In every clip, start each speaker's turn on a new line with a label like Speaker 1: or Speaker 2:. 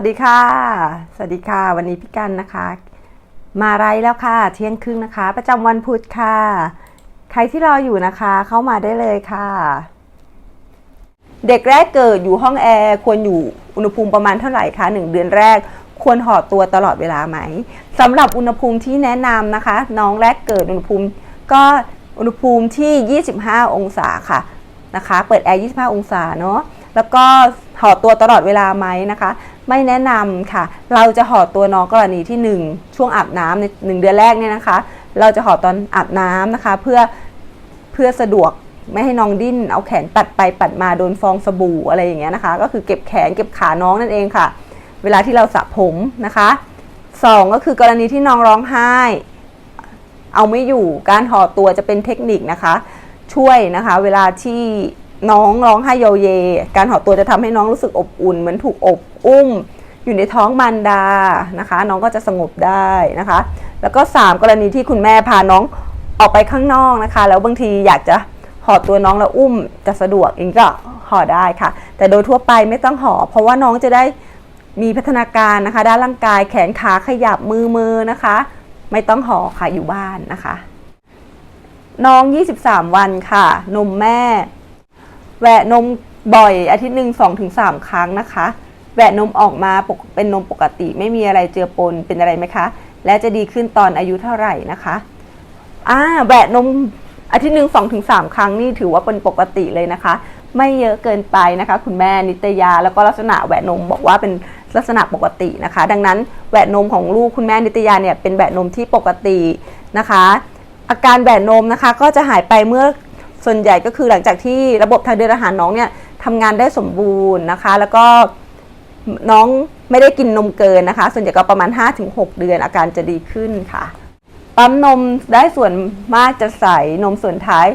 Speaker 1: วัสดีค่ะ สวัสดีค่ะ วันนี้พี่กันนะคะ มาไรแล้วค่ะ เที่ยงครึ่งนะคะ ประจำวันพุธค่ะ ใครที่รออยู่นะคะ เข้ามาได้เลยค่ะ เด็กแรกเกิดอยู่ห้องแอร์ควรอยู่อุณหภูมิประมาณเท่าไหร่คะหนึ่งเดือนแรกควรห่อตัวตลอดเวลาไหมสำหรับอุณหภูมิที่แนะนำนะคะ น้องแรกเกิดอุณหภูมิก็อุณหภูมิที่ 25 องศาค่ะนะคะ เปิดแอร์ 25 องศาเนาะแล้วก็ ห่อตัวตลอดเวลาไหมนะคะ ไม่แนะนำค่ะ เราจะห่อตัวน้องกรณีที่ 1 ช่วงอาบน้ำในหนึ่งเดือนแรกเนี่ยนะคะ เราจะห่อตอนอาบน้ำนะคะ เพื่อเพื่อสะดวกไม่ให้น้องดิ้น เอาแขนปัดไปปัดมาโดนฟองสบู่อะไรอย่างเงี้ยนะคะ ก็คือเก็บแขนเก็บขาน้องนั่นเองค่ะ เวลาที่เราสระผมนะคะสองก็คือกรณีที่น้องร้องไห้ เอาไม่อยู่การห่อตัวจะเป็นเทคนิคนะคะ ช่วยนะคะ เวลาที่ น้องร้องไห้โยเย การห่อตัวจะทำให้น้องรู้สึกอบอุ่นเหมือนถูกอบอุ้ม อยู่ในท้องมารดานะคะ น้องก็จะสงบได้นะคะ แล้วก็ 3 กรณีที่คุณแม่พาน้องออกไปข้างนอกนะคะ แล้วบางทีอยากจะห่อตัวน้องแล้วอุ้มจะสะดวกเองก็ห่อได้ค่ะ แต่โดยทั่วไปไม่ต้องห่อเพราะว่าน้องจะได้มีพัฒนาการนะคะ ด้านร่างกายแขนขาขยับมือมือนะคะ ไม่ต้องห่อค่ะอยู่บ้านนะคะ น้อง 23 วันค่ะ นมแม่ แหวะนมบ่อยอาทิตย์หนึ่งสองถึงสามครั้งนะคะ แหวะนมออกมาเป็นนมปกติ ไม่มีอะไรเจือปนเป็นอะไรไหมคะ และจะดีขึ้นตอนอายุเท่าไหร่นะคะอ่าแหวะนมอาทิตย์หนึ่งสองถึงสามครั้งนี่ถือว่าเป็นปกติเลยนะคะ ไม่เยอะเกินไปนะคะ คุณแม่นิตยาแล้วก็ลักษณะแหวะนมบอกว่าเป็นลักษณะปกตินะคะ ดังนั้นแหวะนมของลูกคุณแม่นิตยาเนี่ยเป็นแหวะนมที่ปกตินะคะ อาการแหวะนมนะคะก็จะหายไปเมื่อ ส่วนใหญ่ก็คือหลังจากที่ระบบทางเดินอาหารน้องเนี่ยทำงานได้สมบูรณ์นะคะ แล้วก็น้องไม่ได้กินนมเกินนะคะ ส่วนใหญ่ก็ประมาณ 5-6 เดือนอาการจะดีขึ้นค่ะ ปั๊มนมได้ส่วนมากจะใสนมส่วนท้าย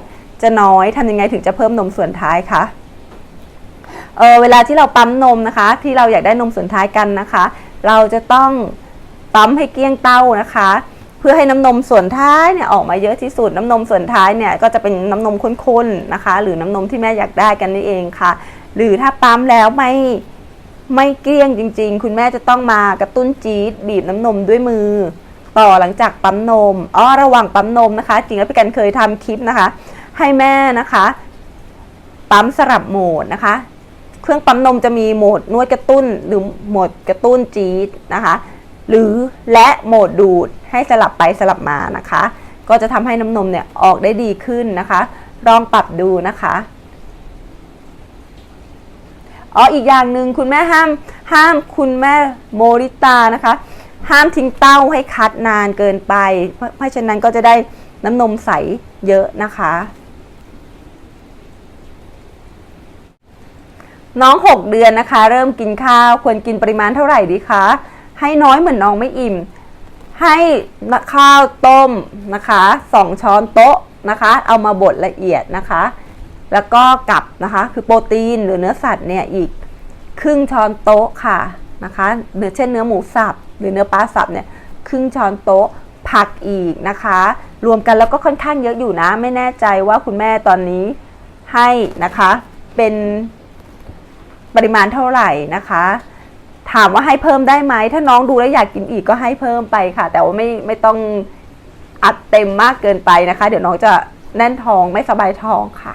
Speaker 1: จะน้อยทำยังไงถึงจะเพิ่มนมส่วนท้ายคะเออเวลาที่เราปั๊มนมนะคะ ที่เราอยากได้นมส่วนท้ายกันนะคะ เราจะต้องปั๊มให้เกลี้ยงเต้านะคะ พื่อให้น้ำนมส่วนท้ายเนี่ยออกมาเยอะที่สุด น้ำนมส่วนท้ายเนี่ยก็จะเป็นน้ำนมข้นๆนะคะ หรือน้ำนมที่แม่อยากได้กันนี่เองค่ะ หรือถ้าปั๊มแล้วไม่ไม่เกลี้ยงจริง ๆ คุณแม่จะต้องมากระตุ้นจี๊ดบีบน้ำนมด้วยมือ ต่อหลังจากปั๊มนมอ๋อระหว่างปั๊มนมนะคะ จริงแล้วพี่กันเคยทำคลิปนะคะ ให้แม่นะคะ ปั๊มสลับโหมดนะคะ เครื่องปั๊มนมจะมีโหมดนวดกระตุ้นหรือโหมดกระตุ้นจี๊ดนะคะ หรือและโหมดดูดให้สลับไปสลับมานะคะ ก็จะทำให้น้ำนมเนี่ยออกได้ดีขึ้นนะคะ ลองปรับดูนะคะอ๋ออีกอย่างหนึ่งคุณแม่ห้ามห้ามคุณแม่โมริตานะคะ ห้ามทิ้งเต้าให้คัดนานเกินไป เพราะฉะนั้นก็จะได้น้ำนมใสเยอะนะคะ น้อง 6 เดือนนะคะ เริ่มกินข้าวควรกินปริมาณเท่าไหร่ดีคะ ให้น้อยเหมือนน้องไม่อิ่ม ให้ข้าวต้มนะคะ2ช้อนโต๊ะนะคะ เอามาบดละเอียดนะคะ แล้วก็กับนะคะ คือโปรตีนหรือเนื้อสัตว์เนี่ยอีกครึ่งช้อนโต๊ะค่ะนะคะเนื้อเช่นเนื้อหมูสับหรือเนื้อปลาสับเนี่ยครึ่งช้อนโต๊ะผักอีกนะคะ รวมกันแล้วก็ค่อนข้างเยอะอยู่นะ ไม่แน่ใจว่าคุณแม่ตอนนี้ให้นะคะเป็นปริมาณเท่าไหร่นะคะ ถามว่าให้เพิ่มได้ไหม ถ้าน้องดูแล้วอยากกินอีกก็ให้เพิ่มไปค่ะ แต่ว่าไม่ไม่ต้องอัดเต็มมากเกินไปนะคะ เดี๋ยวน้องจะแน่นท้องไม่สบายท้องค่ะ